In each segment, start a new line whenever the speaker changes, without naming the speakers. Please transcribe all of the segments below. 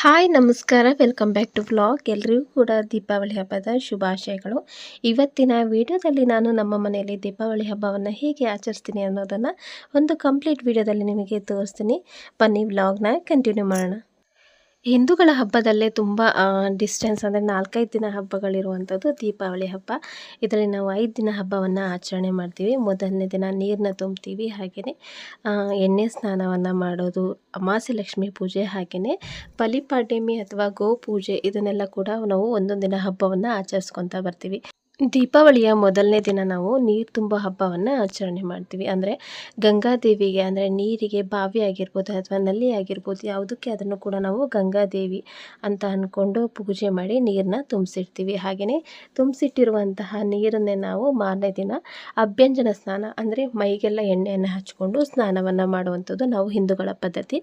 Hi, ನಮಸ್ಕಾರ. Welcome back to vlog. ಎಲ್ರಿಗೂ ಕೂಡ ದೀಪಾವಳಿ ಹಬ್ಬದ ಶುಭಾಶಯಗಳು. ಇವತ್ತಿನ ವಿಡಿಯೋದಲ್ಲಿ ನಾನು ನಮ್ಮ ಮನೆಯಲ್ಲಿ ದೀಪಾವಳಿ ಹಬ್ಬವನ್ನು ಹೇಗೆ ಆಚರಿಸ್ತೀನಿ ಅನ್ನೋದನ್ನು ಒಂದು ಕಂಪ್ಲೀಟ್ ವಿಡಿಯೋದಲ್ಲಿ ನಿಮಗೆ ತೋರಿಸ್ತೀನಿ. ಬನ್ನಿ ವ್ಲಾಗ್ನ ಕಂಟಿನ್ಯೂ ಮಾಡೋಣ. ಹಿಂದೂಗಳ ಹಬ್ಬದಲ್ಲೇ ತುಂಬ ಡಿಸ್ಟೆನ್ಸ್ ಅಂದರೆ ನಾಲ್ಕೈದು ದಿನ ಹಬ್ಬಗಳಿರುವಂಥದ್ದು ದೀಪಾವಳಿ ಹಬ್ಬ. ಇದರಲ್ಲಿ ನಾವು ಐದು ದಿನ ಹಬ್ಬವನ್ನು ಆಚರಣೆ ಮಾಡ್ತೀವಿ. ಮೊದಲನೇ ದಿನ ನೀರನ್ನ ತುಂಬ್ತೀವಿ ಹಾಗೆಯೇ ಎಣ್ಣೆ ಸ್ನಾನವನ್ನು ಮಾಡೋದು, ಅಮಾಸೆ ಲಕ್ಷ್ಮಿ ಪೂಜೆ ಹಾಗೆಯೇ ಬಲಿಪಾಡ್ಯಮಿ ಅಥವಾ ಗೋ ಪೂಜೆ ಇದನ್ನೆಲ್ಲ ಕೂಡ ನಾವು ಒಂದೊಂದು ದಿನ ಹಬ್ಬವನ್ನು ಆಚರಿಸ್ಕೊತಾ ಬರ್ತೀವಿ. ದೀಪಾವಳಿಯ ಮೊದಲನೇ ದಿನ ನಾವು ನೀರು ತುಂಬ ಹಬ್ಬವನ್ನು ಆಚರಣೆ ಮಾಡ್ತೀವಿ. ಅಂದರೆ ಗಂಗಾದೇವಿಗೆ, ಅಂದರೆ ನೀರಿಗೆ ಬಾವಿ ಆಗಿರ್ಬೋದು ಅಥವಾ ನಲ್ಲಿ ಆಗಿರ್ಬೋದು, ಯಾವುದಕ್ಕೆ ಅದನ್ನು ಕೂಡ ನಾವು ಗಂಗಾದೇವಿ ಅಂತ ಅಂದ್ಕೊಂಡು ಪೂಜೆ ಮಾಡಿ ನೀರನ್ನ ತುಂಬಿಸಿಡ್ತೀವಿ. ಹಾಗೆಯೇ ತುಂಬಿಸಿಟ್ಟಿರುವಂತಹ ನೀರನ್ನೇ ನಾವು ಮಾರನೇ ದಿನ ಅಭ್ಯಂಜನ ಸ್ನಾನ, ಅಂದರೆ ಮೈಗೆಲ್ಲ ಎಣ್ಣೆಯನ್ನು ಹಚ್ಕೊಂಡು ಸ್ನಾನವನ್ನು ಮಾಡುವಂಥದ್ದು ನಾವು ಹಿಂದೂಗಳ ಪದ್ಧತಿ.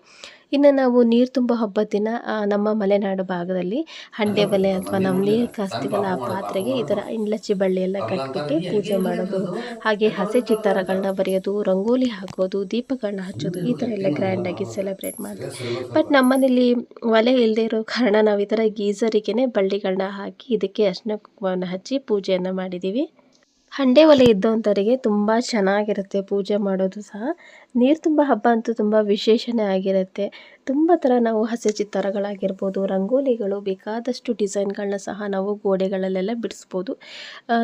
ಇನ್ನು ನಾವು ನೀರು ತುಂಬ ಹಬ್ಬದ ದಿನ ನಮ್ಮ ಮಲೆನಾಡು ಭಾಗದಲ್ಲಿ ಹಂಡೆ ಬಲೆ ಅಥವಾ ನಮ್ಮ ನೀರು ಕಾಸ್ತೀವಲ್ಲ ಆ ಪಾತ್ರೆಗೆ ಈ ಥರ ಇಂಡ್ಲಚ್ಚಿ ಬಳ್ಳಿ ಎಲ್ಲ ಕಟ್ಬಿಟ್ಟು ಪೂಜೆ ಮಾಡೋದು ಹಾಗೆ ಹಸೆ ಚಿತ್ತಾರಗಳನ್ನ ಬರೆಯೋದು ರಂಗೋಲಿ ಹಾಕೋದು ದೀಪಗಳನ್ನ ಹಚ್ಚೋದು ಈ ಥರ ಎಲ್ಲ ಗ್ರ್ಯಾಂಡಾಗಿ ಸೆಲೆಬ್ರೇಟ್ ಮಾಡೋದು. ಬಟ್ ನಮ್ಮನೇಲಿ ಒಲೆ ಇಲ್ಲದೆ ಇರೋ ಕಾರಣ ನಾವು ಈ ಥರ ಗೀಝರಿಗೇ ಬಳ್ಳಿಗಳನ್ನ ಹಾಕಿ ಇದಕ್ಕೆ ಅರ್ಶಿನ ಕುಂಕುಮವನ್ನು ಹಚ್ಚಿ ಪೂಜೆಯನ್ನು ಮಾಡಿದ್ದೀವಿ ಹಂಡೆ ಒಲೆ ಇದ್ದವಂಥವರಿಗೆ ತುಂಬ ಚೆನ್ನಾಗಿರುತ್ತೆ ಪೂಜೆ ಮಾಡೋದು ಸಹ. ನೀರು ತುಂಬ ಹಬ್ಬ ಅಂತೂ ತುಂಬ ವಿಶೇಷನೇ ಆಗಿರುತ್ತೆ. ತುಂಬ ಥರ ನಾವು ಹಸೆ ಚಿತ್ತಾರಗಳಾಗಿರ್ಬೋದು, ರಂಗೋಲಿಗಳು, ಬೇಕಾದಷ್ಟು ಡಿಸೈನ್ಗಳನ್ನ ಸಹ ನಾವು ಗೋಡೆಗಳಲ್ಲೆಲ್ಲ ಬಿಡಿಸ್ಬೋದು.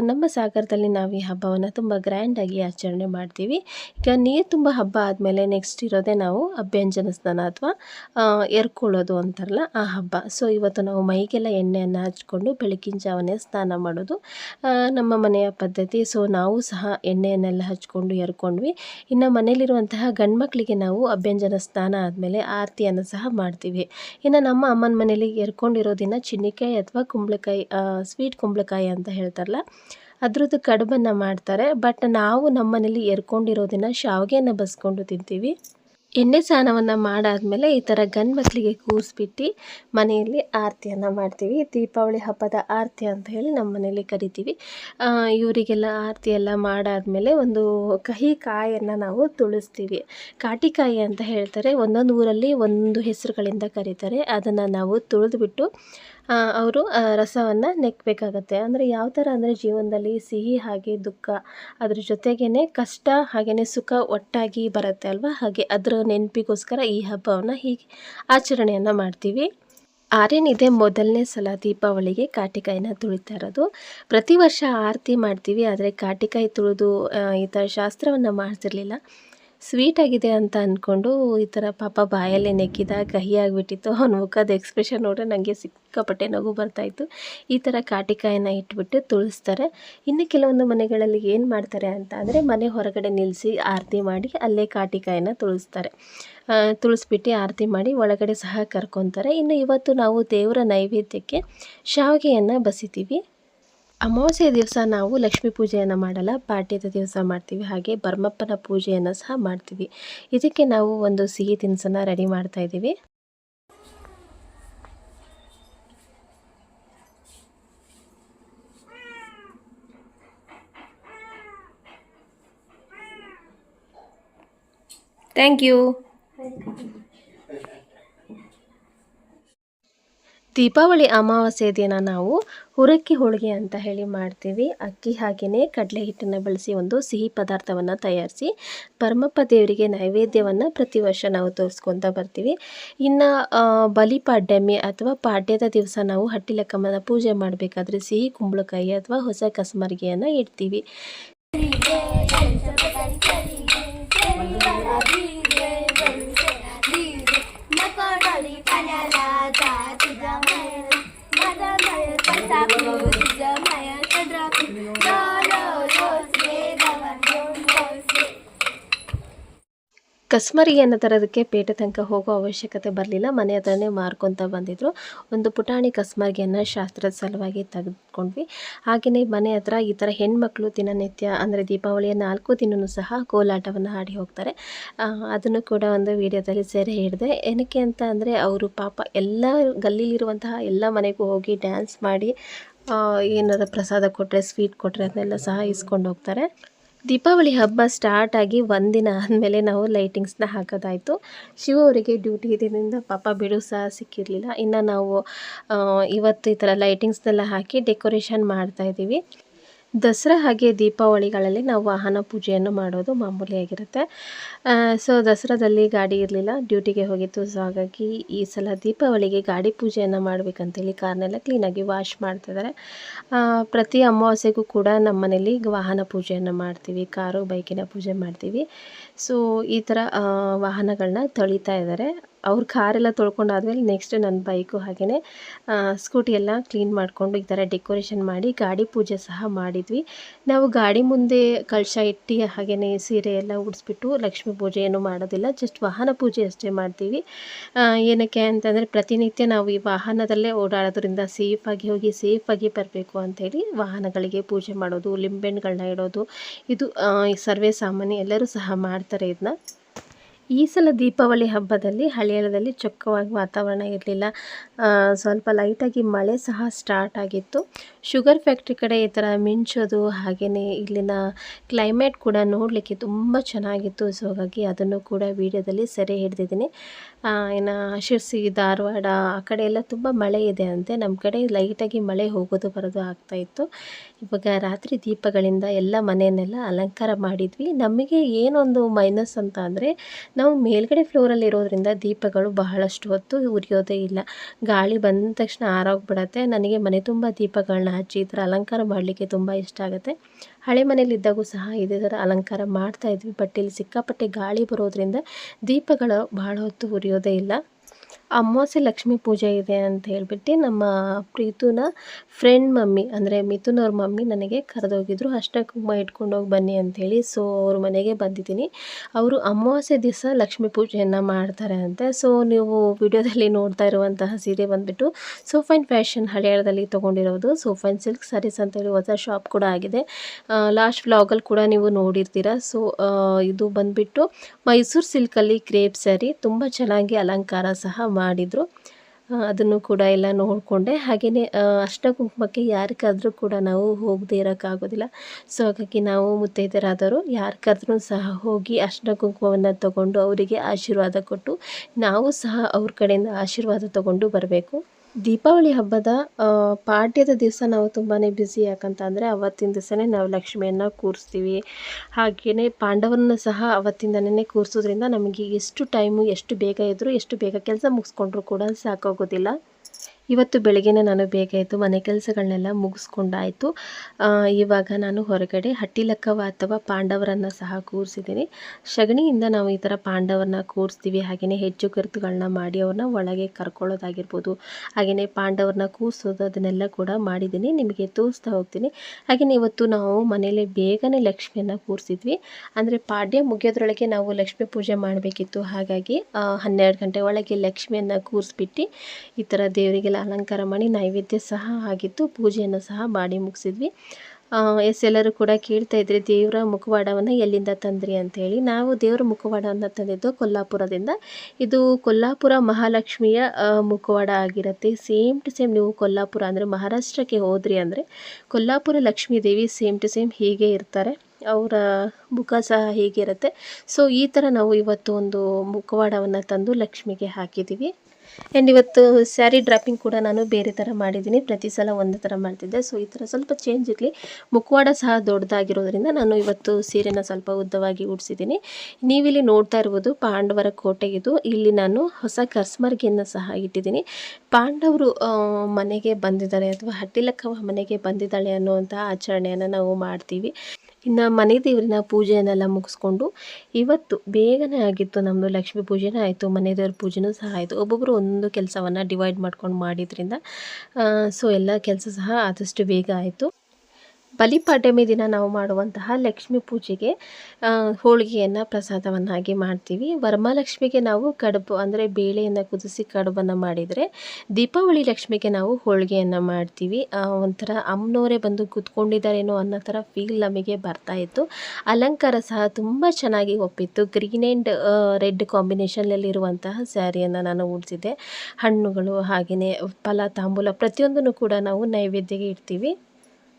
ನಮ್ಮ ಸಾಗರದಲ್ಲಿ ನಾವು ಈ ಹಬ್ಬವನ್ನು ತುಂಬ ಗ್ರ್ಯಾಂಡಾಗಿ ಆಚರಣೆ ಮಾಡ್ತೀವಿ. ಈಗ ನೀರು ತುಂಬ ಹಬ್ಬ ಆದಮೇಲೆ ನೆಕ್ಸ್ಟ್ ಇರೋದೇ ನಾವು ಅಭ್ಯಂಜನ ಸ್ನಾನ ಅಥವಾ ಎರ್ಕೊಳ್ಳೋದು ಅಂತಾರಲ್ಲ ಆ ಹಬ್ಬ. ಸೊ, ಇವತ್ತು ನಾವು ಮೈಗೆಲ್ಲ ಎಣ್ಣೆಯನ್ನು ಹಚ್ಕೊಂಡು ಬೆಳಗಿನ ಜಾವನೇ ಸ್ನಾನ ಮಾಡೋದು ನಮ್ಮ ಮನೆಯ ಪದ್ಧತಿ. ಸೊ, ನಾವು ಸಹ ಎಣ್ಣೆಯನ್ನೆಲ್ಲ ಹಚ್ಕೊಂಡು ಎರ್ಕೊಂಡ್ವಿ ಇನ್ನು ಮನೇಲಿರುವಂತಹ ಗಂಡು ಮಕ್ಕಳಿಗೆ ನಾವು ಅಭ್ಯಂಜನ ಸ್ನಾನ ಆದಮೇಲೆ ಆರತಿಯನ್ನು ಸಹ ಮಾಡ್ತೀವಿ. ಇನ್ನು ನಮ್ಮ ಅಮ್ಮನ ಮನೇಲಿ ಎರ್ಕೊಂಡಿರೋ ದಿನ ಚಿನ್ನಿಕಾಯಿ ಅಥವಾ ಕುಂಬಳಕಾಯಿ ಸ್ವೀಟ್ ಕುಂಬಳಕಾಯಿ ಅಂತ ಹೇಳ್ತಾರಲ್ಲ, ಅದ್ರದ್ದು ಕಡುಬನ್ನು ಮಾಡ್ತಾರೆ. ಬಟ್ ನಾವು ನಮ್ಮನೇಲಿ ಎರ್ಕೊಂಡಿರೋ ದಿನ ಶಾವಿಗೆಯನ್ನು ಬಸ್ಕೊಂಡು ತಿಂತೀವಿ. ಎಣ್ಣೆ ಸ್ನಾನವನ್ನು ಮಾಡಾದಮೇಲೆ ಈ ಥರ ಗಂಡು ಮಕ್ಕಳಿಗೆ ಕೂರಿಸ್ಬಿಟ್ಟು ಮನೆಯಲ್ಲಿ ಆರತಿಯನ್ನು ಮಾಡ್ತೀವಿ. ದೀಪಾವಳಿ ಹಬ್ಬದ ಆರತಿ ಅಂತ ಹೇಳಿ ನಮ್ಮ ಮನೆಯಲ್ಲಿ ಕರಿತೀವಿ. ಇವರಿಗೆಲ್ಲ ಆರತಿ ಎಲ್ಲ ಮಾಡಾದಮೇಲೆ ಒಂದು ಕಹಿ ಕಾಯನ್ನು ನಾವು ತುಳಿಸ್ತೀವಿ. ಕಾಟಿಕಾಯಿ ಅಂತ ಹೇಳ್ತಾರೆ. ಒಂದೊಂದು ಊರಲ್ಲಿ ಒಂದು ಹೆಸರುಗಳಿಂದ ಕರೀತಾರೆ. ಅದನ್ನು ನಾವು ತುಳಿದ್ಬಿಟ್ಟು ಅವರು ರಸವನ್ನು ನೆಕ್ಕಬೇಕಾಗತ್ತೆ ಅಂದರೆ ಯಾವ ಥರ ಅಂದರೆ ಜೀವನದಲ್ಲಿ ಸಿಹಿ ಹಾಗೆ ದುಃಖ ಅದ್ರ ಜೊತೆಗೇ ಕಷ್ಟ ಹಾಗೆಯೇ ಸುಖ ಒಟ್ಟಾಗಿ ಬರುತ್ತೆ ಅಲ್ವಾ? ಹಾಗೆ ಅದರ ನೆನಪಿಗೋಸ್ಕರ ಈ ಹಬ್ಬವನ್ನು ಹೀಗೆ ಆಚರಣೆಯನ್ನು ಮಾಡ್ತೀವಿ. ಆರೇನಿದೆ ಮೊದಲನೇ ಸಲ ದೀಪಾವಳಿಗೆ ಕಾಟಿಕಾಯಿನ ತುಳಿತಾ ಇರೋದು. ಪ್ರತಿ ವರ್ಷ ಆರತಿ ಮಾಡ್ತೀವಿ, ಆದರೆ ಕಾಟಿಕಾಯಿ ತುಳಿದು ಈ ಥರ ಶಾಸ್ತ್ರವನ್ನು ಮಾಡ್ತಿರ್ಲಿಲ್ಲ. ಸ್ವೀಟ್ ಆಗಿದೆ ಅಂತ ಅಂದ್ಕೊಂಡು ಈ ಥರ ಪಾಪ ಬಾಯಲ್ಲೇ ನೆಕ್ಕಿದ, ಕಹಿ ಆಗಿಬಿಟ್ಟಿತ್ತು. ಅವನ ಮುಖದ ಎಕ್ಸ್ಪ್ರೆಷನ್ ನೋಡ್ರೆ ನನಗೆ ಸಿಕ್ಕಾಪಟ್ಟೆ ನಗು ಬರ್ತಾಯಿತ್ತು ಈ ಥರ ಕಾಟಿಕಾಯನ್ನು ಇಟ್ಬಿಟ್ಟು ತುಳಿಸ್ತಾರೆ. ಇನ್ನು ಕೆಲವೊಂದು ಮನೆಗಳಲ್ಲಿ ಏನು ಮಾಡ್ತಾರೆ ಅಂತ ಅಂದರೆ ಮನೆ ಹೊರಗಡೆ ನಿಲ್ಲಿಸಿ ಆರತಿ ಮಾಡಿ ಅಲ್ಲೇ ಕಾಟಿಕಾಯನ್ನು ತುಳಿಸ್ತಾರೆ. ತುಳಿಸ್ಬಿಟ್ಟು ಆರತಿ ಮಾಡಿ ಒಳಗಡೆ ಸಹ ಕರ್ಕೊತಾರೆ. ಇನ್ನು ಇವತ್ತು ನಾವು ದೇವರ ನೈವೇದ್ಯಕ್ಕೆ ಶಾವಿಗೆಯನ್ನು ಬಸಿತೀವಿ. ಅಮಾವಾಸ್ಯೆ ದಿವಸ ನಾವು ಲಕ್ಷ್ಮೀ ಪೂಜೆಯನ್ನು ಮಾಡಲ್ಲ, ಪಾಡ್ಯದ ದಿವಸ ಮಾಡ್ತೀವಿ. ಹಾಗೆ ಬರ್ಮಪ್ಪನ ಪೂಜೆಯನ್ನು ಸಹ ಮಾಡ್ತೀವಿ. ಇದಕ್ಕೆ ನಾವು ಒಂದು ಸಿಹಿ ತಿನಿಸನ್ನು ರೆಡಿ ಮಾಡ್ತಾ ಇದ್ದೀವಿ. Thank you. ದೀಪಾವಳಿ ಅಮಾವಾಸ್ಯೆ ದಿನ ನಾವು ಹುರಕ್ಕಿ ಹೋಳಿಗೆ ಅಂತ ಹೇಳಿ ಮಾಡ್ತೀವಿ. ಅಕ್ಕಿ ಹಾಗೆಯೇ ಕಡಲೆ ಹಿಟ್ಟನ್ನು ಬಳಸಿ ಒಂದು ಸಿಹಿ ಪದಾರ್ಥವನ್ನು ತಯಾರಿಸಿ ಪರಮಪ್ಪ ದೇವರಿಗೆ ನೈವೇದ್ಯವನ್ನು ಪ್ರತಿ ವರ್ಷ ನಾವು ತೋರಿಸ್ಕೊತ ಬರ್ತೀವಿ. ಇನ್ನು ಬಲಿಪಾಡ್ಯಮಿ ಅಥವಾ ಪಾಡ್ಯದ ದಿವಸ ನಾವು ಹಟ್ಟಿ ಲೆಕ್ಕಮ್ಮನ ಪೂಜೆ ಮಾಡಬೇಕಾದ್ರೆ ಸಿಹಿ ಕುಂಬಳಕಾಯಿ ಅಥವಾ ಹೊಸ ಕಸಮರಿಗೆಯನ್ನು ಇಡ್ತೀವಿ. ಕಸ್ಮರಿಯನ್ನು ತರೋದಕ್ಕೆ ಪೇಟೆ ತನಕ ಹೋಗೋ ಅವಶ್ಯಕತೆ ಬರಲಿಲ್ಲ. ಮನೆ ಹತ್ರನೇ ಮಾರ್ಕೊತ ಬಂದಿದ್ರು. ಒಂದು ಪುಟಾಣಿ ಕಸ್ಮರಿಗೆಯನ್ನು ಶಾಸ್ತ್ರದ ಸಲುವಾಗಿ ತೆಗೆದುಕೊಂಡ್ವಿ. ಹಾಗೆಯೇ ಮನೆ ಹತ್ರ ಈ ಥರ ಹೆಣ್ಮಕ್ಳು ದಿನನಿತ್ಯ ಅಂದರೆ ದೀಪಾವಳಿಯ ನಾಲ್ಕು ದಿನವೂ ಸಹ ಕೋಲಾಟವನ್ನು ಆಡಿ ಹೋಗ್ತಾರೆ. ಅದನ್ನು ಕೂಡ ಒಂದು ವಿಡಿಯೋದಲ್ಲಿ ಸೆರೆ ಹಿಡಿದೆ. ಏನಕ್ಕೆ ಅಂತ ಅಂದರೆ ಅವರು ಪಾಪ ಎಲ್ಲ ಗಲ್ಲಿಲಿರುವಂತಹ ಎಲ್ಲ ಮನೆಗೂ ಹೋಗಿ ಡ್ಯಾನ್ಸ್ ಮಾಡಿ ಏನಾದರೂ ಪ್ರಸಾದ ಕೊಟ್ಟರೆ ಸ್ವೀಟ್ ಕೊಟ್ಟರೆ ಅದನ್ನೆಲ್ಲ ಸಹ ಇಸ್ಕೊಂಡು ಹೋಗ್ತಾರೆ. ದೀಪಾವಳಿ ಹಬ್ಬ ಸ್ಟಾರ್ಟ್ ಆಗಿ ಒಂದಿನ ಆದಮೇಲೆ ನಾವು ಲೈಟಿಂಗ್ಸ್ನ ಹಾಕೋದಾಯಿತು. ಶಿವ ಅವರಿಗೆ ಡ್ಯೂಟಿ ಇದರಿಂದ ಪಾಪ ಬಿಡು ಸಹ ಸಿಕ್ಕಿರಲಿಲ್ಲ. ಇನ್ನು ನಾವು ಇವತ್ತು ಈ ಥರ ಲೈಟಿಂಗ್ಸ್ನೆಲ್ಲ ಹಾಕಿ ಡೆಕೋರೇಷನ್ ಮಾಡ್ತಾ ಇದ್ದೀವಿ. ದಸರಾ ಹಾಗೆ ದೀಪಾವಳಿಗಳಲ್ಲಿ ನಾವು ವಾಹನ ಪೂಜೆಯನ್ನು ಮಾಡೋದು ಮಾಮೂಲಿಯಾಗಿರುತ್ತೆ. ಸೊ ದಸರಾದಲ್ಲಿ ಗಾಡಿ ಇರಲಿಲ್ಲ ಡ್ಯೂಟಿಗೆ ಹೋಗಿತ್ತು ಸೊ ಹಾಗಾಗಿ ಈ ಸಲ ದೀಪಾವಳಿಗೆ ಗಾಡಿ ಪೂಜೆಯನ್ನು ಮಾಡಬೇಕಂತೇಳಿ ಕಾರ್ನೆಲ್ಲ ಕ್ಲೀನಾಗಿ ವಾಶ್ ಮಾಡ್ತಿದ್ದಾರೆ ಇದ್ದಾರೆ ಪ್ರತಿ ಅಮಾವಾಸ್ಯೆಗೂ ಕೂಡ ನಮ್ಮ ಮನೇಲಿ ವಾಹನ ಪೂಜೆಯನ್ನು ಮಾಡ್ತೀವಿ, ಕಾರು ಬೈಕಿನ ಪೂಜೆ ಮಾಡ್ತೀವಿ. ಸೊ ಈ ಥರ ವಾಹನಗಳನ್ನ ತೊಳಿತಾ ಇದ್ದಾರೆ ಅವ್ರ ಕಾರೆಲ್ಲ ತೊಳ್ಕೊಂಡಾದ್ಮೇಲೆ ನೆಕ್ಸ್ಟ್ ನನ್ನ ಬೈಕು ಹಾಗೆಯೇ ಸ್ಕೂಟಿ ಎಲ್ಲ ಕ್ಲೀನ್ ಮಾಡಿಕೊಂಡು ಈ ಥರ ಡೆಕೋರೇಷನ್ ಮಾಡಿ ಗಾಡಿ ಪೂಜೆ ಸಹ ಮಾಡಿದ್ವಿ. ನಾವು ಗಾಡಿ ಮುಂದೆ ಕಳಶ ಇಟ್ಟು ಹಾಗೆಯೇ ಸೀರೆ ಎಲ್ಲ ಉಡಿಸ್ಬಿಟ್ಟು ಲಕ್ಷ್ಮೀ ಪೂಜೆ ಏನು ಮಾಡೋದಿಲ್ಲ ಜಸ್ಟ್ ವಾಹನ ಪೂಜೆ ಅಷ್ಟೇ ಮಾಡ್ತೀವಿ. ಏನಕ್ಕೆ ಅಂತಂದರೆ ಪ್ರತಿನಿತ್ಯ ನಾವು ಈ ವಾಹನದಲ್ಲೇ ಓಡಾಡೋದ್ರಿಂದ ಸೇಫಾಗಿ ಹೋಗಿ ಸೇಫಾಗಿ ಬರಬೇಕು ಅಂಥೇಳಿ ವಾಹನಗಳಿಗೆ ಪೂಜೆ ಮಾಡೋದು ಲಿಂಬೆಹಣ್ಣುಗಳನ್ನ ಇಡೋದು, ಇದು ಸರ್ವೇ ಸಾಮಾನ್ಯ ಎಲ್ಲರೂ ಸಹ ಮಾಡ್ತಾರೆ ಇದನ್ನ ಈ ಸಲ ದೀಪಾವಳಿ ಹಬ್ಬದಲ್ಲಿ, ಹಳಿಯಾಳದಲ್ಲಿ ಚೊಕ್ಕವಾಗಿ ವಾತಾವರಣ ಇರಲಿಲ್ಲ. ಸ್ವಲ್ಪ ಲೈಟಾಗಿ ಮಳೆ ಸಹ ಸ್ಟಾರ್ಟ್ ಆಗಿತ್ತು. ಶುಗರ್ ಫ್ಯಾಕ್ಟ್ರಿ ಕಡೆ ಈ ಥರ ಮಿಂಚೋದು ಹಾಗೆಯೇ ಇಲ್ಲಿನ ಕ್ಲೈಮೇಟ್ ಕೂಡ ನೋಡಲಿಕ್ಕೆ ತುಂಬ ಚೆನ್ನಾಗಿತ್ತು. ಸೊ ಹಾಗಾಗಿ ಅದನ್ನು ಕೂಡ ವಿಡಿಯೋದಲ್ಲಿ ಸೆರೆ ಹಿಡಿದಿದ್ದೀನಿ. ಇನ್ನು ಶಿರ್ಸಿ, ಧಾರವಾಡ ಆ ಕಡೆ ಎಲ್ಲ ತುಂಬ ಮಳೆ ಇದೆ ಅಂತೆ. ನಮ್ಮ ಕಡೆ ಲೈಟಾಗಿ ಮಳೆ ಹೋಗೋದು ಬರೋದು ಆಗ್ತಾಯಿತ್ತು ಇವಾಗ ರಾತ್ರಿ ದೀಪಗಳಿಂದ ಎಲ್ಲ ಮನೆಯನ್ನೆಲ್ಲ ಅಲಂಕಾರ ಮಾಡಿದ್ವಿ. ನಮಗೆ ಏನೊಂದು ಮೈನಸ್ ಅಂತ ಅಂದರೆ, ನಾವು ಮೇಲ್ಗಡೆ ಫ್ಲೋರಲ್ಲಿ ಇರೋದ್ರಿಂದ ದೀಪಗಳು ಬಹಳಷ್ಟು ಹೊತ್ತು ಉರಿಯೋದೇ ಇಲ್ಲ. ಗಾಳಿ ಬಂದ ತಕ್ಷಣ ಆರೋಗ್ಬಿಡತ್ತೆ ನನಗೆ ಮನೆ ತುಂಬ ದೀಪಗಳನ್ನ ಹಚ್ಚಿ ಈ ಥರ ಅಲಂಕಾರ ಮಾಡಲಿಕ್ಕೆ ತುಂಬ ಇಷ್ಟ ಆಗುತ್ತೆ. ಹಳೆ ಮನೆಯಲ್ಲಿದ್ದಾಗೂ ಸಹ ಇದೇ ಥರ ಅಲಂಕಾರ ಮಾಡ್ತಾ ಇದ್ವಿ, ಬಟ್ ಇಲ್ಲಿ ಸಿಕ್ಕಾಪಟ್ಟೆ ಗಾಳಿ ಬರೋದ್ರಿಂದ ದೀಪಗಳು ಬಹಳ ಹೊತ್ತು ಉರಿಯೋದೇ ಇಲ್ಲ. ಅಮಾವಾಸ್ಯೆ ಲಕ್ಷ್ಮಿ ಪೂಜೆ ಇದೆ ಅಂತ ಹೇಳ್ಬಿಟ್ಟು ನಮ್ಮ ಪ್ರೀತುನ ಫ್ರೆಂಡ್ ಮಮ್ಮಿ, ಅಂದರೆ ಮಿಥುನ್ ಅವ್ರ ಮಮ್ಮಿ ನನಗೆ ಕರೆದೋಗಿದ್ರು. ಅಷ್ಟೇ ಇಟ್ಕೊಂಡು ಹೋಗಿ ಬನ್ನಿ ಅಂಥೇಳಿ ಸೊ ಅವ್ರ ಮನೆಗೆ ಬಂದಿದ್ದೀನಿ. ಅವರು ಅಮಾವಾಸ್ಯೆ ದಿವಸ ಲಕ್ಷ್ಮಿ ಪೂಜೆಯನ್ನು ಮಾಡ್ತಾರೆ ಅಂತೆ. ಸೊ ನೀವು ವಿಡಿಯೋದಲ್ಲಿ ನೋಡ್ತಾ ಇರುವಂತಹ ಸೀರೆ ಬಂದುಬಿಟ್ಟು ಸೋಫೈನ್ ಫ್ಯಾಷನ್ ಹಳೆಯದಲ್ಲಿ ತೊಗೊಂಡಿರೋದು. ಸೋಫೈನ್ ಸಿಲ್ಕ್ ಸ್ಯಾರೀಸ್ ಅಂತೇಳಿ ಹೊಸ ಶಾಪ್ ಕೂಡ ಆಗಿದೆ. ಲಾಸ್ಟ್ ವ್ಲಾಗಲ್ಲಿ ಕೂಡ ನೀವು ನೋಡಿರ್ತೀರ. ಸೊ ಇದು ಬಂದುಬಿಟ್ಟು ಮೈಸೂರು ಸಿಲ್ಕಲ್ಲಿ ಕ್ರೇಪ್ ಸ್ಯಾರಿ ತುಂಬ ಚೆನ್ನಾಗಿ ಅಲಂಕಾರ ಸಹ ಮಾಡಿದರು. ಅದನ್ನು ಕೂಡ ಎಲ್ಲ ನೋಡಿಕೊಂಡೆ. ಹಾಗೆಯೇ ಅಷ್ಟ ಕುಂಕುಮಕ್ಕೆ ಯಾರಿಗಾದರೂ ಕೂಡ ನಾವು ಹೋಗದೇ ಇರೋಕ್ಕಾಗೋದಿಲ್ಲ. ಸೊ ಹಾಗಾಗಿ ನಾವು ಮುತ್ತೈದೆಯರಾದವರು ಯಾರಿಗಾದ್ರೂ ಸಹ ಹೋಗಿ ಅಷ್ಟ ಕುಂಕುಮವನ್ನು ತಗೊಂಡು ಅವರಿಗೆ ಆಶೀರ್ವಾದ ಕೊಟ್ಟು, ನಾವು ಸಹ ಅವ್ರ ಕಡೆಯಿಂದ ಆಶೀರ್ವಾದ ತಗೊಂಡು ಬರಬೇಕು. ದೀಪಾವಳಿ ಹಬ್ಬದ ಪಾಡ್ಯದ ದಿವಸ ನಾವು ತುಂಬಾ ಬ್ಯುಸಿ ಯಾಕಂತಂದರೆ ಅವತ್ತಿನ ದಿವಸನೇ ನಾವು ಲಕ್ಷ್ಮಿಯನ್ನು ಕೂರಿಸ್ತೀವಿ. ಹಾಗೆಯೇ ಪಾಂಡವರನ್ನು ಸಹ ಅವತ್ತಿಂದನೇ ಕೂರಿಸೋದ್ರಿಂದ ನಮಗೆ ಎಷ್ಟು ಟೈಮು ಎಷ್ಟು ಬೇಗ ಇದ್ದರೂ ಎಷ್ಟು ಬೇಗ ಕೆಲಸ ಮುಗಿಸ್ಕೊಂಡ್ರೂ ಕೂಡ ಸಾಕಾಗೋದಿಲ್ಲ. ಇವತ್ತು ಬೆಳಗ್ಗೆನೇ ನಾನು ಬೇಗ ಎದ್ದು ಮನೆ ಕೆಲಸಗಳನ್ನೆಲ್ಲ ಮುಗಿಸ್ಕೊಂಡಾಯಿತು. ಇವಾಗ ನಾನು ಹೊರಗಡೆ ಹಟ್ಟಿಲಕ್ಕವ ಅಥವಾ ಪಾಂಡವರನ್ನು ಸಹ ಕೂರಿಸಿದ್ದೀನಿ. ಸಗಣಿಯಿಂದ ನಾವು ಈ ಥರ ಪಾಂಡವರನ್ನ ಕೂರಿಸ್ತೀವಿ. ಹಾಗೆಯೇ ಹೆಚ್ಚು ಕರ್ತುಗಳನ್ನ ಮಾಡಿ ಅವ್ರನ್ನ ಒಳಗೆ ಕರ್ಕೊಳ್ಳೋದಾಗಿರ್ಬೋದು. ಹಾಗೆಯೇ ಪಾಂಡವರನ್ನ ಕೂರಿಸೋದು ಅದನ್ನೆಲ್ಲ ಕೂಡ ಮಾಡಿದ್ದೀನಿ. ನಿಮಗೆ ತೋರಿಸ್ತಾ ಹೋಗ್ತೀನಿ. ಹಾಗೆಯೇ ಇವತ್ತು ನಾವು ಮನೇಲಿ ಬೇಗನೆ ಲಕ್ಷ್ಮಿಯನ್ನು ಕೂರಿಸಿದ್ವಿ. ಅಂದರೆ ಪಾಡ್ಯ ಮುಗಿಯೋದ್ರೊಳಗೆ ನಾವು ಲಕ್ಷ್ಮಿ ಪೂಜೆ ಮಾಡಬೇಕಿತ್ತು. ಹಾಗಾಗಿ ಹನ್ನೆರಡು ಗಂಟೆ ಒಳಗೆ ಲಕ್ಷ್ಮಿಯನ್ನು ಕೂರಿಸ್ಬಿಟ್ಟು ಈ ಥರ ದೇವರಿಗೆಲ್ಲ ಅಲಂಕಾರ ಮಾಡಿ ನೈವೇದ್ಯ ಸಹ ಆಗಿತ್ತು, ಪೂಜೆಯನ್ನು ಸಹ ಮಾಡಿ ಮುಗಿಸಿದ್ವಿ. ಎಸ್, ಎಲ್ಲರೂ ಕೂಡ ಕೇಳ್ತಾ ಇದ್ರಿ, ದೇವರ ಮುಖವಾಡವನ್ನು ಎಲ್ಲಿಂದ ತಂದ್ರಿ ಅಂತೇಳಿ. ನಾವು ದೇವರ ಮುಖವಾಡವನ್ನು ತಂದಿದ್ದು ಕೊಲ್ಲಾಪುರದಿಂದ. ಇದು ಕೊಲ್ಲಾಪುರ ಮಹಾಲಕ್ಷ್ಮಿಯ ಮುಖವಾಡ ಆಗಿರುತ್ತೆ. ಸೇಮ್ ಟು ಸೇಮ್ ನೀವು ಕೊಲ್ಲಾಪುರ ಅಂದರೆ ಮಹಾರಾಷ್ಟ್ರಕ್ಕೆ ಹೋದ್ರಿ ಅಂದರೆ, Kolhapur Lakshmi Devi same to same ಹೀಗೆ ಇರ್ತಾರೆ. ಅವರ ಮುಖ ಸಹ ಹೀಗಿರುತ್ತೆ. ಸೊ ಈ ಥರ ನಾವು ಇವತ್ತು ಒಂದು ಮುಖವಾಡವನ್ನು ತಂದು ಲಕ್ಷ್ಮಿಗೆ ಹಾಕಿದ್ದೀವಿ ಆ್ಯಂಡ್ ಇವತ್ತು ಸ್ಯಾರಿ ಡ್ರಾಪಿಂಗ್ ಕೂಡ ನಾನು ಬೇರೆ ಥರ ಮಾಡಿದ್ದೀನಿ. ಪ್ರತಿ ಸಲ ಒಂದೇ ಥರ ಮಾಡ್ತಿದ್ದೆ. ಸೊ ಈ ಥರ ಸ್ವಲ್ಪ ಚೇಂಜ್ ಇರಲಿ. ಮುಖವಾಡ ಸಹ ದೊಡ್ಡದಾಗಿರೋದ್ರಿಂದ ನಾನು ಇವತ್ತು ಸೀರೆನ ಸ್ವಲ್ಪ ಉದ್ದವಾಗಿ ಉಡ್ಸಿದ್ದೀನಿ. ನೀವಿಲ್ಲಿ ನೋಡ್ತಾ ಇರ್ಬೋದು ಪಾಂಡವರ ಕೋಟೆ ಇದು. ಇಲ್ಲಿ ನಾನು ಹೊಸ ಕಸ್ಮರ್ಗೆಯನ್ನು ಸಹ ಇಟ್ಟಿದ್ದೀನಿ. ಪಾಂಡವರು ಮನೆಗೆ ಬಂದಿದ್ದಾರೆ ಅಥವಾ ಹಟ್ಟಿಲಕ್ಕವ ಮನೆಗೆ ಬಂದಿದ್ದಾಳೆ ಅನ್ನುವಂಥ ಆಚರಣೆಯನ್ನು ನಾವು ಮಾಡ್ತೀವಿ. ಇನ್ನು ಮನೆ ದೇವರಿನ ಪೂಜೆಯನ್ನೆಲ್ಲ ಮುಗಿಸ್ಕೊಂಡು ಇವತ್ತು ಬೇಗನೆ ಆಗಿತ್ತು ನಮ್ಮದು ಲಕ್ಷ್ಮೀ ಪೂಜೆನೇ ಆಯಿತು, ಮನೆ ದೇವ್ರ ಪೂಜೆನೂ ಸಹ ಆಯಿತು. ಒಬ್ಬೊಬ್ಬರು ಒಂದೊಂದು ಕೆಲಸವನ್ನು ಡಿವೈಡ್ ಮಾಡ್ಕೊಂಡು ಮಾಡಿದ್ರಿಂದ ಸೊ ಎಲ್ಲ ಕೆಲಸ ಸಹ ಆದಷ್ಟು ಬೇಗ ಆಯಿತು. ಬಲಿಪಾಡ್ಯಮಿ ದಿನ ನಾವು ಮಾಡುವಂತಹ ಲಕ್ಷ್ಮೀ ಪೂಜೆಗೆ ಹೋಳಿಗೆಯನ್ನು ಪ್ರಸಾದವನ್ನಾಗಿ ಮಾಡ್ತೀವಿ. ವರಮಹಾಲಕ್ಷ್ಮಿಗೆ ನಾವು ಕಡುಬು, ಅಂದರೆ ಬೇಳೆಯನ್ನು ಕುದಿಸಿ ಕಡುಬನ್ನು ಮಾಡಿದರೆ ದೀಪಾವಳಿ ಲಕ್ಷ್ಮಿಗೆ ನಾವು ಹೋಳಿಗೆಯನ್ನು ಮಾಡ್ತೀವಿ. ಒಂಥರ ಅಮ್ಮನವರೇ ಬಂದು ಕೂತ್ಕೊಂಡಿದ್ದಾರೇನೋ ಅನ್ನೋ ಥರ ಫೀಲ್ ನಮಗೆ ಬರ್ತಾ ಇತ್ತು. ಅಲಂಕಾರ ಸಹ ತುಂಬ ಚೆನ್ನಾಗಿ ಒಪ್ಪಿತ್ತು. ಗ್ರೀನ್ ಆ್ಯಂಡ್ ರೆಡ್ ಕಾಂಬಿನೇಷನಲ್ಲಿರುವಂತಹ ಸ್ಯಾರಿಯನ್ನು ನಾನು ಉಡಿಸಿದ್ದೆ. ಹಣ್ಣುಗಳು ಹಾಗೆಯೇ ಫಲ ತಾಂಬೂಲ ಪ್ರತಿಯೊಂದನ್ನು ಕೂಡ ನಾವು ನೈವೇದ್ಯಗೆ ಇಡ್ತೀವಿ.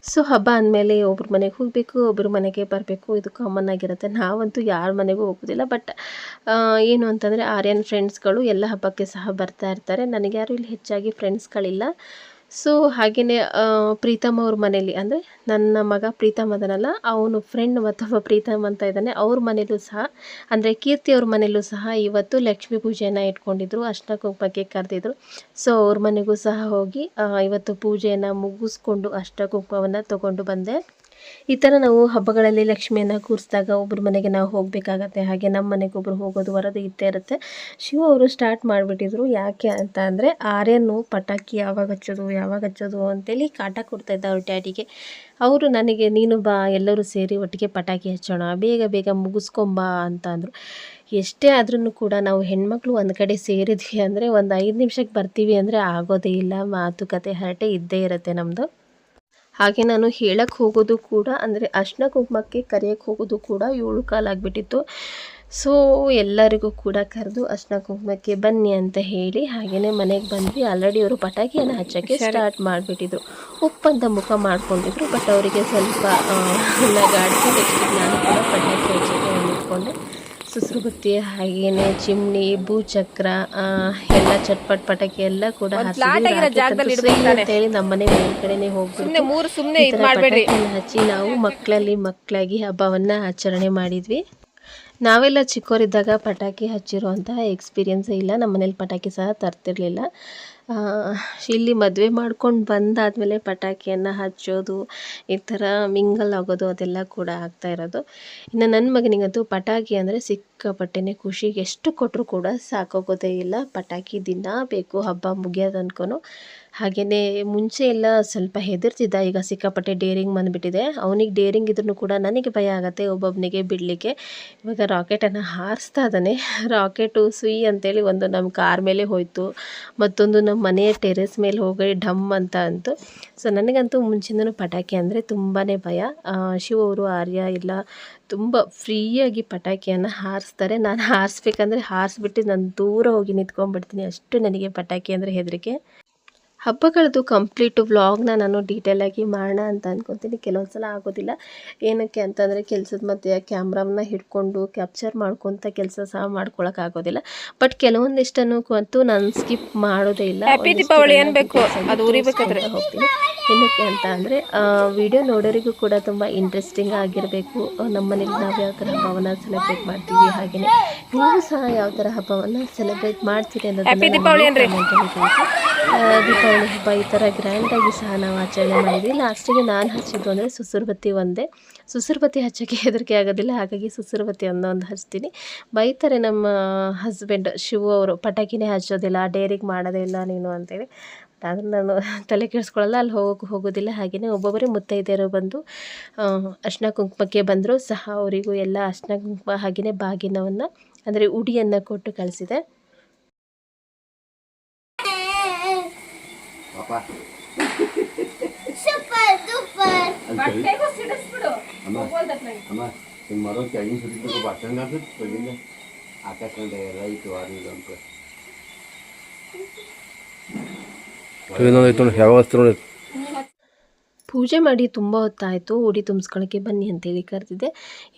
ಸೊ ಹಬ್ಬ ಅಂದಮೇಲೆ ಒಬ್ರ ಮನೆಗೆ ಹೋಗಬೇಕು, ಒಬ್ರ ಮನೆಗೆ ಬರಬೇಕು, ಇದು ಕಾಮನ್ ಆಗಿರುತ್ತೆ. ನಾವಂತೂ ಯಾರ ಮನೆಗೂ ಹೋಗೋದಿಲ್ಲ ಬಟ್ ಏನು ಅಂತಂದರೆ ಆರ್ಯನ್ ಫ್ರೆಂಡ್ಸ್ಗಳು ಎಲ್ಲ ಹಬ್ಬಕ್ಕೆ ಸಹ ಬರ್ತಾ ಇರ್ತಾರೆ. ನನಗೆ ಯಾರು ಇಲ್ಲಿ ಹೆಚ್ಚಾಗಿ ಫ್ರೆಂಡ್ಸ್ಗಳಿಲ್ಲ ಸೊ ಹಾಗೆಯೇ ಪ್ರೀತಮ್ ಅವ್ರ ಮನೇಲಿ, ಅಂದರೆ ನನ್ನ ಮಗ ಪ್ರೀತಮ್ ಅದನಲ್ಲ, ಅವನು ಫ್ರೆಂಡ್ ಮತ್ತೊಬ್ಬ ಪ್ರೀತಮ್ ಅಂತ ಇದ್ದಾನೆ, ಅವ್ರ ಮನೇಲೂ ಸಹ, ಅಂದರೆ ಕೀರ್ತಿ ಅವ್ರ ಮನೇಲೂ ಸಹ ಇವತ್ತು ಲಕ್ಷ್ಮಿ ಪೂಜೆಯನ್ನು ಇಟ್ಕೊಂಡಿದ್ರು ಅರ್ಶಿನ ಕುಂಕುಮಕ್ಕೆ ಕರೆದಿದ್ರು. ಸೊ ಅವ್ರ ಮನೆಗೂ ಸಹ ಹೋಗಿ ಇವತ್ತು ಪೂಜೆಯನ್ನು ಮುಗಿಸ್ಕೊಂಡು ಅಷ್ಟ ಕುಂಕುಮವನ್ನು ತಗೊಂಡು ಬಂದೆ. ಈ ಥರ ನಾವು ಹಬ್ಬಗಳಲ್ಲಿ ಲಕ್ಷ್ಮಿಯನ್ನು ಕೂರಿಸಿದಾಗ ಒಬ್ಬರ ಮನೆಗೆ ನಾವು ಹೋಗಬೇಕಾಗತ್ತೆ. ಹಾಗೆ ನಮ್ಮ ಮನೆಗೆ ಒಬ್ಬರು ಹೋಗೋದು ಬರೋದು ಇದ್ದೇ ಇರುತ್ತೆ. ಶಿವ ಅವರು ಸ್ಟಾರ್ಟ್ ಮಾಡಿಬಿಟ್ಟಿದ್ರು. ಯಾಕೆ ಅಂತ ಅಂದರೆ, ಆರ್ಯನು ಪಟಾಕಿ ಯಾವಾಗ ಹಚ್ಚೋದು ಯಾವಾಗ ಹಚ್ಚೋದು ಅಂತೇಳಿ ಕಾಟ ಕೊಡ್ತಾ ಇದ್ದ ಅವ್ರ ಡ್ಯಾಡಿಗೆ. ಅವರು ನನಗೆ, ನೀನು ಬಾ, ಎಲ್ಲರೂ ಸೇರಿ ಒಟ್ಟಿಗೆ ಪಟಾಕಿ ಹಚ್ಚೋಣ, ಬೇಗ ಬೇಗ ಮುಗಿಸ್ಕೊಂಬಾ ಅಂತ ಅಂದರು. ಎಷ್ಟೇ ಆದ್ರೂ ಕೂಡ ನಾವು ಹೆಣ್ಮಕ್ಳು ಒಂದು ಕಡೆ ಸೇರಿದ್ವಿ ಅಂದರೆ ಒಂದು ಐದು ನಿಮಿಷಕ್ಕೆ ಬರ್ತೀವಿ ಅಂದರೆ ಆಗೋದೇ ಇಲ್ಲ. ಮಾತುಕತೆ ಹರಟೆ ಇದ್ದೇ ಇರುತ್ತೆ ನಮ್ಮದು ಹಾಗೆ ನಾನು ಹೇಳಕ್ಕೆ ಹೋಗೋದು ಕೂಡ ಅಂದರೆ ಅರ್ಶಿನ ಕುಂಕುಮಕ್ಕೆ ಕರೆಯಕ್ಕೆ ಹೋಗೋದು ಕೂಡ ಏಳು ಕಾಲಾಗಿಬಿಟ್ಟಿತ್ತು ಸೊ ಎಲ್ಲರಿಗೂ ಕೂಡ ಕರೆದು ಅರ್ಶಿನ ಕುಂಕುಮಕ್ಕೆ ಬನ್ನಿ ಅಂತ ಹೇಳಿ ಹಾಗೆಯೇ ಮನೆಗೆ ಬಂದ್ವಿ. ಆಲ್ರೆಡಿ ಅವರು ಪಟಾಕಿಯನ್ನು ಹಚ್ಚೋಕ್ಕೆ ಸ್ಟಾರ್ಟ್ ಮಾಡಿಬಿಟ್ಟಿದ್ರು. ಉಪ್ಪಂತ ಮುಖ ಮಾಡ್ಕೊಂಡಿದ್ರು ಬಟ್ ಅವರಿಗೆ ಸ್ವಲ್ಪ ನಗಾಡಿಸಿ ನಾನು ಕೂಡ ಪಟಾಕಿ ಹಚ್ಚೋಕ್ಕೆ ನಿಂತ್ಕೊಂಡೆ ಸುಸ್ರು ಬತ್ತಿ ಹಾಗೇನೆ ಚಿಮ್ನಿ ಭೂಚಕ್ರ ಎಲ್ಲ ಚಟ್ಪಟ್ ಪಟಾಕಿ ಎಲ್ಲ ಕೂಡ ಅಂತೇಳಿ ನಮ್ಮನೆ ಮೇಲ್ಗಡೆನೆ ಹೋಗ್ಬಿಟ್ಟು
ಮೂರು ಸುಮ್ಮನೆ
ಹಚ್ಚಿ ನಾವು ಮಕ್ಕಳಲ್ಲಿ ಮಕ್ಕಳಾಗಿ ಹಬ್ಬವನ್ನ ಆಚರಣೆ ಮಾಡಿದ್ವಿ. ನಾವೆಲ್ಲ ಚಿಕ್ಕವರಿದ್ದಾಗ ಪಟಾಕಿ ಹಚ್ಚಿರುವಂತಹ ಎಕ್ಸ್ಪೀರಿಯನ್ಸ್ ಇಲ್ಲ. ನಮ್ಮ ಮನೇಲಿ ಪಟಾಕಿ ಸಹ ತರ್ತಿರ್ಲಿಲ್ಲ. ಇಲ್ಲಿ ಮದುವೆ ಮಾಡ್ಕೊಂಡು ಬಂದಾದಮೇಲೆ ಪಟಾಕಿಯನ್ನು ಹಚ್ಚೋದು, ಈ ಥರ ಮಿಂಗಲ್ ಆಗೋದು ಅದೆಲ್ಲ ಕೂಡ ಆಗ್ತಾ ಇರೋದು. ಇನ್ನು ನನ್ನ ಮಗನಿಗಂತೂ ಪಟಾಕಿ ಅಂದರೆ ಸಿಕ್ಕಾಪಟ್ಟೆನೇ ಖುಷಿಗೆ ಎಷ್ಟು ಕೊಟ್ಟರು ಕೂಡ ಸಾಕಾಗೋದೇ ಇಲ್ಲ. ಪಟಾಕಿ ದಿನ ಬೇಕು, ಹಬ್ಬ ಮುಗಿಯೋದು ಅನ್ಕೊನು. ಹಾಗೆಯೇ ಮುಂಚೆ ಎಲ್ಲ ಸ್ವಲ್ಪ ಹೆದರ್ತಿದ್ದ, ಈಗ ಸಿಕ್ಕಾಪಟ್ಟೆ ಡೇರಿಂಗ್ ಬಂದುಬಿಟ್ಟಿದೆ. ಅವನಿಗೆ ಡೇರಿಂಗ್ ಇದ್ರೂ ಕೂಡ ನನಗೆ ಭಯ ಆಗುತ್ತೆ ಒಬ್ಬೊಬ್ಬನಿಗೆ ಬಿಡಲಿಕ್ಕೆ. ಇವಾಗ ರಾಕೆಟನ್ನು ಹಾರಿಸ್ತಾ ಇದ್ದಾನೆ. ರಾಕೆಟು ಸುಯಿ ಅಂತೇಳಿ ಒಂದು ನಮ್ಮ ಕಾರ್ ಮೇಲೆ ಹೋಯಿತು. ಮತ್ತೊಂದು ನಮ್ಮ ಮನೆಯ ಟೆರೆಸ್ ಮೇಲೆ ಹೋಗಿ ಢಮ್ ಅಂತ ಅಂತು. ಸೊ, ನನಗಂತೂ ಮುಂಚಿಂದನೂ ಪಟಾಕಿ ಅಂದರೆ ತುಂಬಾ ಭಯ. ಶಿವ ಅವರು, ಆರ್ಯ ಎಲ್ಲ ತುಂಬ ಫ್ರೀಯಾಗಿ ಪಟಾಕಿಯನ್ನು ಹಾರಿಸ್ತಾರೆ. ನಾನು ಹಾರಿಸ್ಬೇಕಂದ್ರೆ ಹಾರಿಸ್ಬಿಟ್ಟು ನಾನು ದೂರ ಹೋಗಿ ನಿಂತ್ಕೊಂಡ್ಬಿಡ್ತೀನಿ. ಅಷ್ಟು ನನಗೆ ಪಟಾಕಿ ಅಂದರೆ ಹೆದರಿಕೆ. ಹಬ್ಬಗಳದ್ದು ಕಂಪ್ಲೀಟು ವ್ಲಾಗ್ನ ನಾನು ಡೀಟೇಲಾಗಿ ಮಾಡೋಣ ಅಂತ ಅಂದ್ಕೊತೀನಿ ಕೆಲವೊಂದು ಸಲ ಆಗೋದಿಲ್ಲ. ಏನಕ್ಕೆ ಅಂತಂದರೆ ಕೆಲಸದ ಮಧ್ಯೆ ಕ್ಯಾಮ್ರಾವನ್ನ ಹಿಡ್ಕೊಂಡು ಕ್ಯಾಪ್ಚರ್ ಮಾಡ್ಕೊತ ಕೆಲಸ ಸಹ ಮಾಡ್ಕೊಳಕ್ಕಾಗೋದಿಲ್ಲ ಬಟ್ ಕೆಲವೊಂದಿಷ್ಟನ್ನು ಅಂತೂ ನಾನು ಸ್ಕಿಪ್ ಮಾಡೋದೇ ಇಲ್ಲ.
ದೀಪಾವಳಿ. ಅದು ಉರಿಬೇಕಾದ್ರೆ.
ಹೋಗ್ತೀನಿ. ಏನಕ್ಕೆ ಅಂತ ಅಂದರೆ ವಿಡಿಯೋ ನೋಡೋರಿಗೂ ಕೂಡ ತುಂಬ ಇಂಟ್ರೆಸ್ಟಿಂಗ್ ಆಗಿರಬೇಕು. ನಮ್ಮನೇಲಿ ನಾವು ಯಾವ ಥರ ಹಬ್ಬವನ್ನು ಸೆಲೆಬ್ರೇಟ್ ಮಾಡ್ತೀವಿ ಹಾಗೆಯೇ ನೀವು ಸಹ ಯಾವ ಥರ ಹಬ್ಬವನ್ನು ಸೆಲೆಬ್ರೇಟ್ ಮಾಡ್ತೀರಿ
ಅನ್ನೋದು ದೀಪಾವಳಿ
ದೀಪಾವಳಿ ಹಬ್ಬ, ಈ ಥರ ಗ್ರ್ಯಾಂಡಾಗಿ ಸಹ ನಾವು ಆಚರಣೆ ಮಾಡಿದ್ವಿ. ಲಾಸ್ಟಿಗೆ ನಾನು ಹಚ್ಚಿದ್ದು ಅಂದರೆ ಸುಸುರ್ಬತ್ತಿ ಒಂದೇ. ಸುಸುರ್ಬತ್ತಿ ಹಚ್ಚೋಕ್ಕೆ ಹೆದರಿಕೆ ಆಗೋದಿಲ್ಲ, ಹಾಗಾಗಿ ಸುಸುರ್ಬತ್ತಿ ಒಂದೊಂದು ಹಚ್ತೀನಿ. ಬೈತಾರೆ ನಮ್ಮ ಹಸ್ಬೆಂಡ್ ಶಿವು ಅವರು, ಪಟಾಕಿನೇ ಹಚ್ಚೋದಿಲ್ಲ ಡೇರಿಗೆ ಮಾಡೋದೇ ಇಲ್ಲ ನೀನು ಅಂತೇಳಿ. ಆದ್ರೆ ನಾನು ತಲೆ ಕೆಡಿಸ್ಕೊಳ್ಳಲ್ಲ ಅಲ್ಲಿ ಹೋಗೋಕ್ಕೆ ಹೋಗೋದಿಲ್ಲ. ಹಾಗೆಯೇ ಒಬ್ಬೊಬ್ಬರೇ ಮುತ್ತೈದೆಯರು ಬಂದು ಅರ್ಶಿನ ಕುಂಕುಮಕ್ಕೆ ಬಂದರು. ಸಹ ಅವರಿಗೂ ಎಲ್ಲ ಅರ್ಶಿನ ಕುಂಕುಮ ಹಾಗೆಯೇ ಬಾಗಿನವನ್ನು, ಅಂದರೆ ಉಡಿಯನ್ನು ಕೊಟ್ಟು ಕಳಿಸಿದೆ.
papá.
Super, super.
పట్టే వస్తున్నాడు ఇప్పుడు అమ్మా. పోగొల్దట్లేదు అమ్మ ఈ మరో చైనీస్ రుచి పట్టం కాదు పోయిందా ఆకాశం
రైట్ వారి అనుకో 그 나도 또 해와가 들어오 네.
ಪೂಜೆ ಮಾಡಿ ತುಂಬ ಹೊತ್ತಾಯಿತು, ಉಡಿ ತುಂಬಿಸ್ಕೊಳ್ಳೋಕ್ಕೆ ಬನ್ನಿ ಅಂತೇಳಿ ಕರೆದಿದ್ದೆ.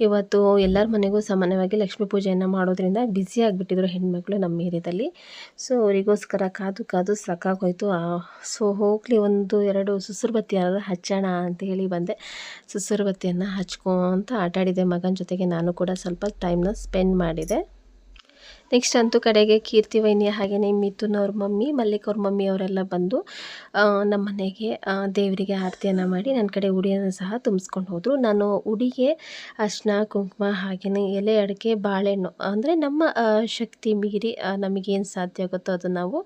ಇವತ್ತು ಎಲ್ಲರ ಮನೆಗೂ ಸಾಮಾನ್ಯವಾಗಿ ಲಕ್ಷ್ಮೀ ಪೂಜೆಯನ್ನು ಮಾಡೋದ್ರಿಂದ ಬ್ಯುಸಿ ಆಗಿಬಿಟ್ಟಿದ್ರು ಹೆಣ್ಮಕ್ಳು ನಮ್ಮ ಏರಿಯಾದಲ್ಲಿ. ಸೊ ಅವರಿಗೋಸ್ಕರ ಕಾದು ಕಾದು ಸಾಕಾಗೋಯ್ತು. ಸೊ ಹೋಗಲಿ ಒಂದು ಎರಡು ಸುಸುರ್ಬತ್ತಿ ಯಾರಾದ್ರೂ ಹಚ್ಚೋಣ ಅಂತ ಹೇಳಿ ಬಂದೆ. ಸುಸುರ್ಬತ್ತಿಯನ್ನು ಹಚ್ಕೊಂತ ಆಟಾಡಿದೆ. ಮಗನ ಜೊತೆಗೆ ನಾನು ಕೂಡ ಸ್ವಲ್ಪ ಟೈಮ್ನ ಸ್ಪೆಂಡ್ ಮಾಡಿದೆ. ನೆಕ್ಸ್ಟ್ ಅಂತೂ ಕಡೆಗೆ ಕೀರ್ತಿ ವೈನ್ಯ ಹಾಗೆಯೇ ಮಿಥುನ್ ಅವ್ರ ಮಮ್ಮಿ, ಮಲ್ಲಿಕ್ ಅವ್ರ ಮಮ್ಮಿ ಅವರೆಲ್ಲ ಬಂದು ನಮ್ಮ ಮನೆಗೆ ದೇವರಿಗೆ ಆರತಿಯನ್ನು ಮಾಡಿ ನನ್ನ ಕಡೆ ಉಡಿಯನ್ನು ಸಹ ತುಂಬಿಸ್ಕೊಂಡು ಹೋದರು. ನಾನು ಉಡಿಗೆ ಅರ್ಶನ ಕುಂಕುಮ ಹಾಗೆಯೇ ಎಲೆ, ಅಡಿಕೆ, ಬಾಳೆಹಣ್ಣು ಅಂದರೆ ನಮ್ಮ ಶಕ್ತಿ ಮೀರಿ ನಮಗೇನು ಸಾಧ್ಯ ಆಗುತ್ತೋ ಅದು ನಾವು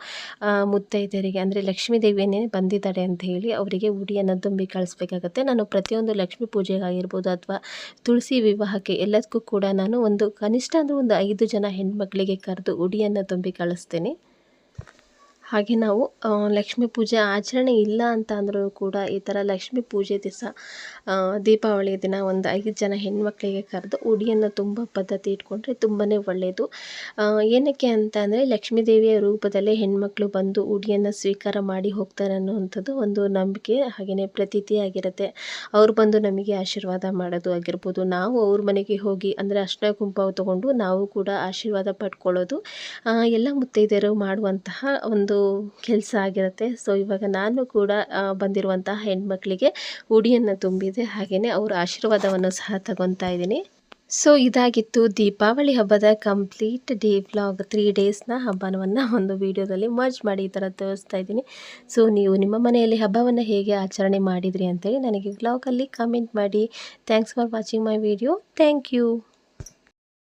ಮುತ್ತೈದೆಯರಿಗೆ ಅಂದರೆ ಲಕ್ಷ್ಮೀ ದೇವಿಯನ್ನೇ ಬಂದಿದ್ದಾಳೆ ಅಂತ ಹೇಳಿ ಅವರಿಗೆ ಉಡಿಯನ್ನು ತುಂಬಿ ಕಳಿಸ್ಬೇಕಾಗತ್ತೆ. ನಾನು ಪ್ರತಿಯೊಂದು ಲಕ್ಷ್ಮೀ ಪೂಜೆಗಾಗಿರ್ಬೋದು ಅಥವಾ ತುಳಸಿ ವಿವಾಹಕ್ಕೆ ಎಲ್ಲದಕ್ಕೂ ಕೂಡ ನಾನು ಒಂದು ಕನಿಷ್ಠ ಅಂದರೆ ಒಂದು ಐದು ಜನ ಹೆಣ್ಮಕ್ಳಿಗೆ ಕರೆದು ಉಡಿಯನ್ನು ತುಂಬಿ ಕಳಿಸ್ತೀನಿ. ಹಾಗೆ ನಾವು ಲಕ್ಷ್ಮಿ ಪೂಜೆ ಆಚರಣೆ ಇಲ್ಲ ಅಂತ ಅಂದರೂ ಕೂಡ ಈ ಥರ ಲಕ್ಷ್ಮೀ ಪೂಜೆ ದಿವಸ ದೀಪಾವಳಿ ದಿನ ಒಂದು ಐದು ಜನ ಹೆಣ್ಮಕ್ಳಿಗೆ ಕರೆದು ಉಡಿಯನ್ನು ತುಂಬ ಪದ್ಧತಿ ಇಟ್ಕೊಂಡ್ರೆ ತುಂಬಾ ಒಳ್ಳೆಯದು ಏನಕ್ಕೆ ಅಂತ ಅಂದರೆ ಲಕ್ಷ್ಮೀ ದೇವಿಯ ರೂಪದಲ್ಲೇ ಹೆಣ್ಮಕ್ಳು ಬಂದು ಉಡಿಯನ್ನು ಸ್ವೀಕಾರ ಮಾಡಿ ಹೋಗ್ತಾರೆ ಅನ್ನುವಂಥದ್ದು ಒಂದು ನಂಬಿಕೆ ಹಾಗೆಯೇ ಪ್ರತೀತಿ ಆಗಿರುತ್ತೆ. ಅವ್ರು ಬಂದು ನಮಗೆ ಆಶೀರ್ವಾದ ಮಾಡೋದು ಆಗಿರ್ಬೋದು. ನಾವು ಅವ್ರ ಮನೆಗೆ ಹೋಗಿ ಅಂದರೆ ಅರ್ಶಿನ ಕುಂಕುಮ ತಗೊಂಡು ನಾವು ಕೂಡ ಆಶೀರ್ವಾದ ಪಡ್ಕೊಳ್ಳೋದು ಎಲ್ಲ ಮುತ್ತೈದೆಯರು ಮಾಡುವಂತಹ ಒಂದು ಕೆಲಸ ಆಗಿರುತ್ತೆ. ಸೊ ಇವಾಗ ನಾನು ಕೂಡ ಬಂದಿರುವಂತಹ ಹೆಣ್ಮಕ್ಳಿಗೆ ಉಡಿಯನ್ನು ತುಂಬಿದೆ. ಹಾಗೆಯೇ ಅವರ ಆಶೀರ್ವಾದವನ್ನು ಸಹ ತಗೊತಾ ಇದ್ದೀನಿ. ಸೊ ಇದಾಗಿತ್ತು ದೀಪಾವಳಿ ಹಬ್ಬದ ಕಂಪ್ಲೀಟ್ ಡೇ ವ್ಲಾಗ್. ತ್ರೀ ಡೇಸ್ನ ಹಬ್ಬವನ್ನು ಒಂದು ವಿಡಿಯೋದಲ್ಲಿ ಮರ್ಜ್ ಮಾಡಿ ಈ ಥರ ತೋರಿಸ್ತಾ ಇದ್ದೀನಿ. ಸೊ ನೀವು ನಿಮ್ಮ ಮನೆಯಲ್ಲಿ ಹಬ್ಬವನ್ನು ಹೇಗೆ ಆಚರಣೆ ಮಾಡಿದ್ರಿ ಅಂತೇಳಿ ನನಗೆ ವ್ಲಾಗಲ್ಲಿ ಕಮೆಂಟ್ ಮಾಡಿ. Thanks for watching my video thank you